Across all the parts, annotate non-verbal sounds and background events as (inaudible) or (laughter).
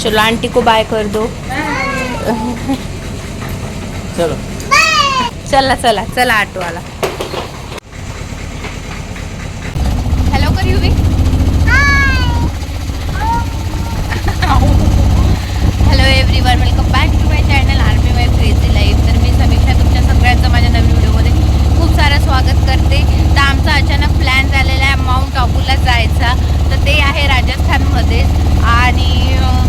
चलो आंटी को बाय कर दो। चलो। चला चला चला ऑटोवाला हॅलो कर Yuvi hello everyone welcome back to my channel army Y crazy life तर मी समीक्षा तुमच्या सगळ्यांचं माझ्या नवीन व्हिडिओमध्ये खूप सारं स्वागत करते. तर आमचा अचानक प्लॅन झालेला आहे माउंट आबूला जायचा. तर ते आहे राजस्थानमध्ये आणि अं,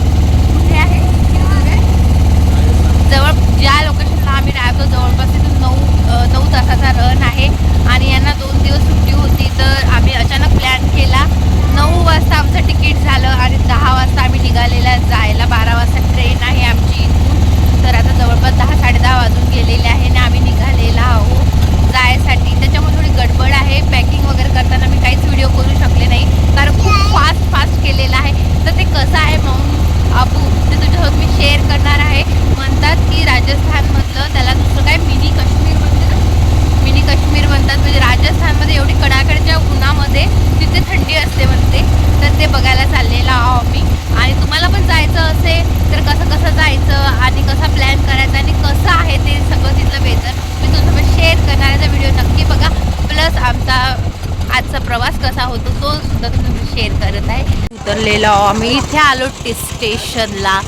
कुठे आहे जवळ ज्या लोकेशनला आम्ही राहतो जवळपास तिथून नऊ अ, नऊ तासाचा रन आहे आणि यांना दोन दिवस सुट्टी होती तर आम्ही अचानक प्लॅन केला नऊ वाजता आमचं तिकीट झालं आणि दहा वाजता आम्ही निघालेला जायला बारा वाजता ट्रेन आहे आमची इथून तर आता जवळपास दहा साडेदहा वाजून गेलेले आहे आणि आम्ही निघालेला आहोत जायसाठी त्याच्यामुळे थोडी गडबड आहे पॅकिंग वगैरे करताना मी काहीच व्हिडिओ करू शकले नाही कारण खूप फास्ट फास्ट केलेलं आहे तर ते कसं आहे माऊंट आबू ते तुझ्यासोबत मी शेअर करणार आहे म्हणतात की राजस्थानमधलं त्याला दुसरं काय मिनी काश्मीर म्हणते ना मिनी काश्मीर म्हणतात म्हणजे राजस्थानमध्ये एवढी कडाकडच्या उन्हामध्ये तिथे थंडी असते म्हणते तर ते बघायला चाललेलं आहो आम्ही आणि तुम्हाला पण जायचं असेल तर कसं कसं जायचं आणि कसा प्लॅन करायचा आणि कसं आहे ते सगळं तिथलं वेदर मी तुमच्यासोबत शेअर करणाऱ्याचा व्हिडिओ नक्की बघा. प्लस आमचा आजचा प्रवास कसा होतो तो सुद्धा तुम्ही शेअर करत आहे. उतरलेलो आहो. आम्ही. इथे आलो टी स्टेशनला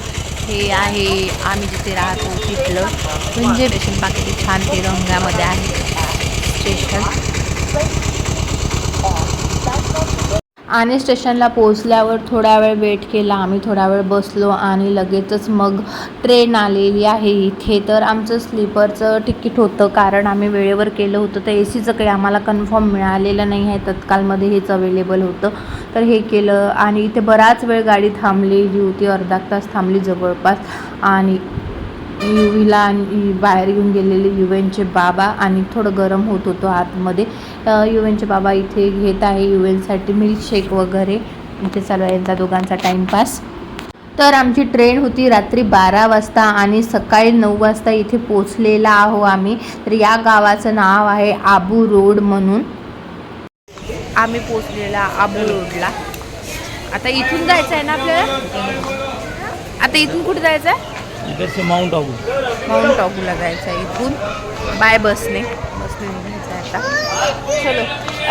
हे आहे आम्ही जिथे राहतो तिथलं. म्हणजे स्टेशन बाकी ते छान आहे. स्टेशन आणि स्टेशनला पोहोचल्यावर थोडा वेळ वेट केला. आम्ही थोडा वेळ बसलो आणि लगेचच मग ट्रेन आलेली आहे. इथे तर आमचं स्लीपरचं तिकीट होतं. कारण आम्ही वेळेवर केलं होतं. तर ए सीचं काही आम्हाला कन्फर्म मिळालेलं नाही आहे. तत्कालमध्ये हेच अवेलेबल होतं. तर हे केलं आणि इथे बराच वेळ गाडी थांबलेली होती. अर्धा तास थांबली जवळपास. आणि युवीला आणि बाहेर येऊन गेलेले युवेनचे बाबा आणि थोडं गरम होत होतो आतमध्ये. युवेनचे बाबा इथे घेत आहे युवेनसाठी मिल्कशेक वगैरे. इथे चालू आहे यांचा दोघांचा टाईमपास तर आमची ट्रेन होती रात्री बारा वाजता आणि सकाळी नऊ वाजता इथे पोचलेला आहो आम्ही. तर या गावाचं नाव आहे आबू रोड म्हणून. आम्ही पोचलेला आबू रोडला. आता इथून जायचं आहे ना आपल्याला? आता इथून कुठे जायचं आहे से माउंट आबू माउंट आबूला जायचं आहे इथून. बाय बसने बसने निघायचं आता. चलो.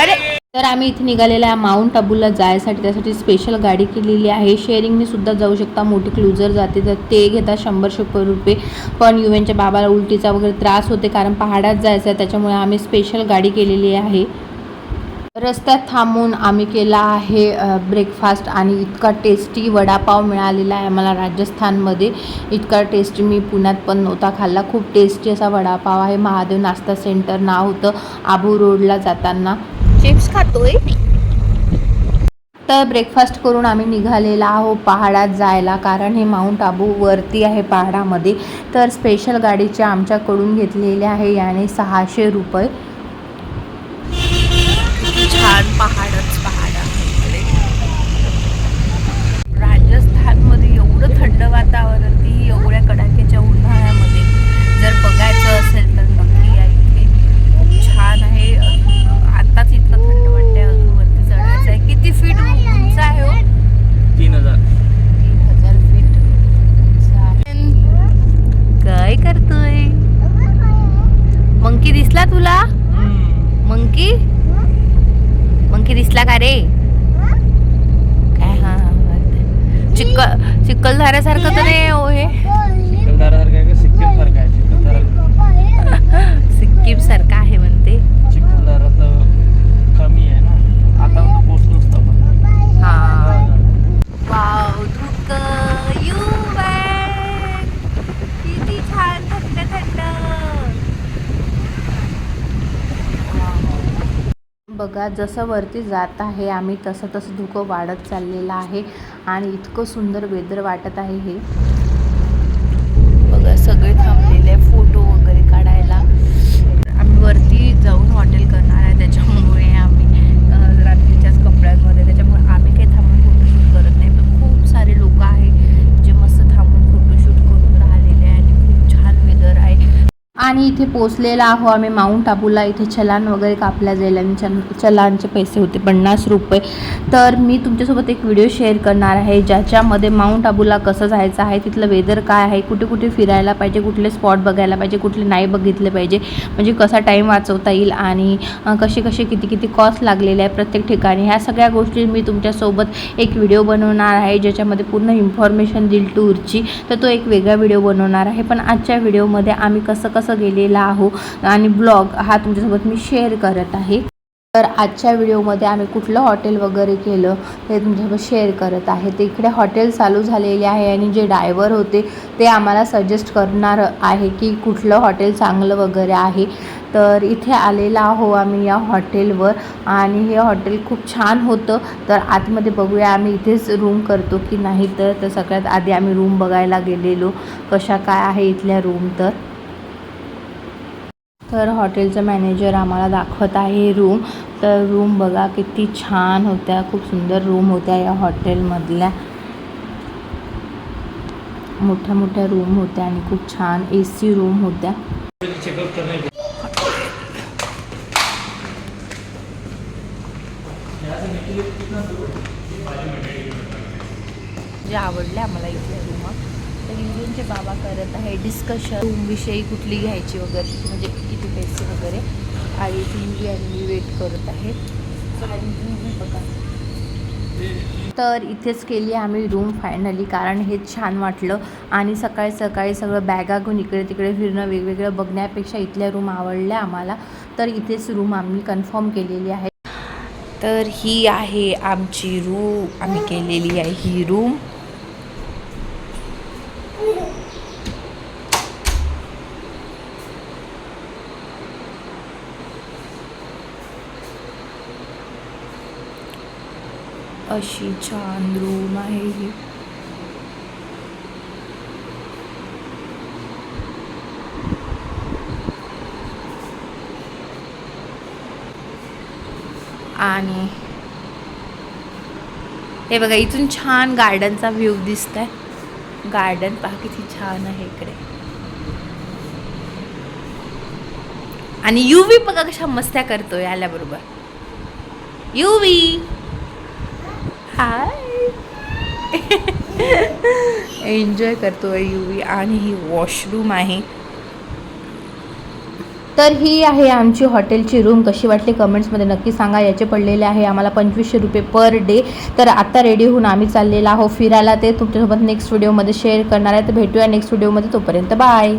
अरे! तर आम्ही इथे निघालेला आहे माउंट आबूला जायसाठी त्यासाठी स्पेशल गाडी केलेली आहे. शेअरिंगने सुद्धा जाऊ शकता. मोठी क्लुझर जाते तर ते घेतात शंभर शंभर रुपये. पण युएनच्या बाबाला उलटीचा वगैरे त्रास होते कारण पहाडात जायचं आहे त्याच्यामुळे आम्ही स्पेशल गाडी केलेली आहे. रस्त्यात थांबून आम्ही केला आहे ब्रेकफास्ट आणि इतका टेस्टी वडापाव मिळालेला आहे मला राजस्थानमध्ये. इतका टेस्टी मी पुण्यात पण नव्हता खाल्ला. खूप टेस्टी असा वडापाव आहे. महादेव नाश्ता सेंटर नाव होतं आबू रोडला जाताना. चिप्स खातोय? तर ब्रेकफास्ट करून आम्ही निघालेला आहो पहाडात जायला कारण हे माउंट आबू वरती आहे पहाडामध्ये. तर स्पेशल गाडीचे आमच्याकडून घेतलेले आहे याने सहाशे रुपये छान पहाडच पहाड आहे इकडे राजस्थानमध्ये एवढं थंड वातावरण ती एवढ्या कडाक्याच्या उन्हाळ्यामध्ये जर बघायचं असेल तर नक्की या इथे खूप छान आहे आताच इतकं थंड वाटतंय अजून वरती चढायचं आहे किती फीट उंच आहे हो तीन हजार तीन हजार फीट उंच आहे. काय करतोय मंकी दिसला तुला मंकी दिसला का रे? काय? हा हा वाटतंय. चिक्कल चिक्कलधाऱ्यासारखं तर नाही हो हे. सिक्कीम सारखं आहे (laughs) चिखलदरा सिक्कीम सारखं आहे म्हणते चिखलदरा तर कमी आहे ना आता म्हणजे पोचलोच तर आपण हा वाव धुक यू किती छान थंड थंड बघा जसं वरती जात आहे आम्ही तसं तसं धुकं वाढत चाललेलं आहे. आणि इतकं सुंदर वेदर वाटत आहे हे बघा सगळे थांबलेले आहे फोटो वगैरे काढायला आम्ही वरती जाऊन हॉटेल करणार आहे त्याच्यामुळे आम्ही अ, रात्रीच्याच कपड्यांमध्ये त्याच्यामुळे आम्ही काही थांबून फोटोशूट करत नाही पण खूप सारे लोक आहे जे मस्त थांबून फोटोशूट करून राहिलेले आहे आणि इथे पोचलेला आहो. आम्ही माऊंट आबूला इथे चलान वगैरे कापल्या जाईल आणि चल चलानचे पैसे होते पन्नास रुपये. तर मी तुमच्यासोबत एक व्हिडिओ शेअर करणार आहे ज्याच्यामध्ये माऊंट आबूला कसं जायचं आहे तिथलं वेदर काय आहे कुठे कुठे फिरायला पाहिजे कुठले स्पॉट बघायला पाहिजे कुठले नाही बघितले पाहिजे म्हणजे कसा टाईम वाचवता येईल आणि कसे कसे किती किती कॉस्ट लागलेले आहे प्रत्येक ठिकाणी. ह्या सगळ्या गोष्टी मी तुमच्यासोबत एक व्हिडिओ बनवणार आहे ज्याच्यामध्ये पूर्ण इन्फॉर्मेशन देईल टूरची तर तो एक वेगळा व्हिडिओ बनवणार आहे. पण आजच्या व्हिडिओमध्ये आम्ही कसं कसं केलेला आहो. आणि ब्लॉग हा तुमच्यासोबत मी शेअर करत आहे. तर आजच्या व्हिडिओमध्ये आम्ही कुठलं हॉटेल वगैरे केलं हे तुमच्यासोबत शेअर करत आहे. ते इकडे हॉटेल चालू झालेले आहे आणि जे डायव्हर होते ते आम्हाला सजेस्ट करणार आहे की कुठलं हॉटेल चांगलं वगैरे आहे. तर इथे आलेला आहो आम्ही या हॉटेलवर आणि हे हॉटेल खूप छान होतं. तर आतमध्ये बघूया आम्ही इथेच रूम करतो की नाही. तर सगळ्यात आधी आम्ही रूम बघायला गेलेलो. कशा काय आहे इथल्या रूम तर. तर हॉटेलचं मॅनेजर आम्हाला दाखवत आहे रूम. तर रूम बघा किती छान होत्या खूप सुंदर रूम होत्या या हॉटेलमधल्या. मोठ्या मोठ्या रूम होत्या आणि खूप छान ए सी रूम होत्या. जे आवडले आम्हाला इथे. रूम बाबा करत आहे. डिस्कशन रूमविषयी कुठली घ्यायची वगैरे म्हणजे किती पैसे वगैरे. आणि टी आणि वेट करत आहे. तुम्ही बघा तर इथेच केली आम्ही रूम फायनली कारण हे छान वाटलं. आणि सकाळी सकाळी सगळं बॅगा घेऊन इकडे तिकडे फिरणं वेगवेगळं बघण्यापेक्षा इथल्या रूम आवडल्या आम्हाला. तर इथेच रूम आम्ही कन्फर्म केलेली आहे. तर ही आहे आमची रूम आम्ही केलेली आहे ही रूम अशी छान रूम आहे ही. आणि हे बघा इथून छान गार्डनचा व्ह्यू दिसत आहे गार्डन पहा किती छान आहे इकडे. आणि युवी बघा कशा मस्त्या करतोय आल्याबरोबर. युवी हाय एन्जॉय करतोय वी आणि ही वॉशरूम आहे. तर ही आहे आमची हॉटेलची रूम कशी वाटली कमेंट्समध्ये नक्की सांगा. याचे पडलेले आहे आम्हाला पंचवीसशे रुपये पर डे तर आता रेडी होऊन आम्ही चाललेलो आहो फिरायला. ते तुमच्यासोबत नेक्स्ट व्हिडिओमध्ये शेअर करणार आहे. तर भेटूया नेक्स्ट व्हिडिओमध्ये तोपर्यंत बाय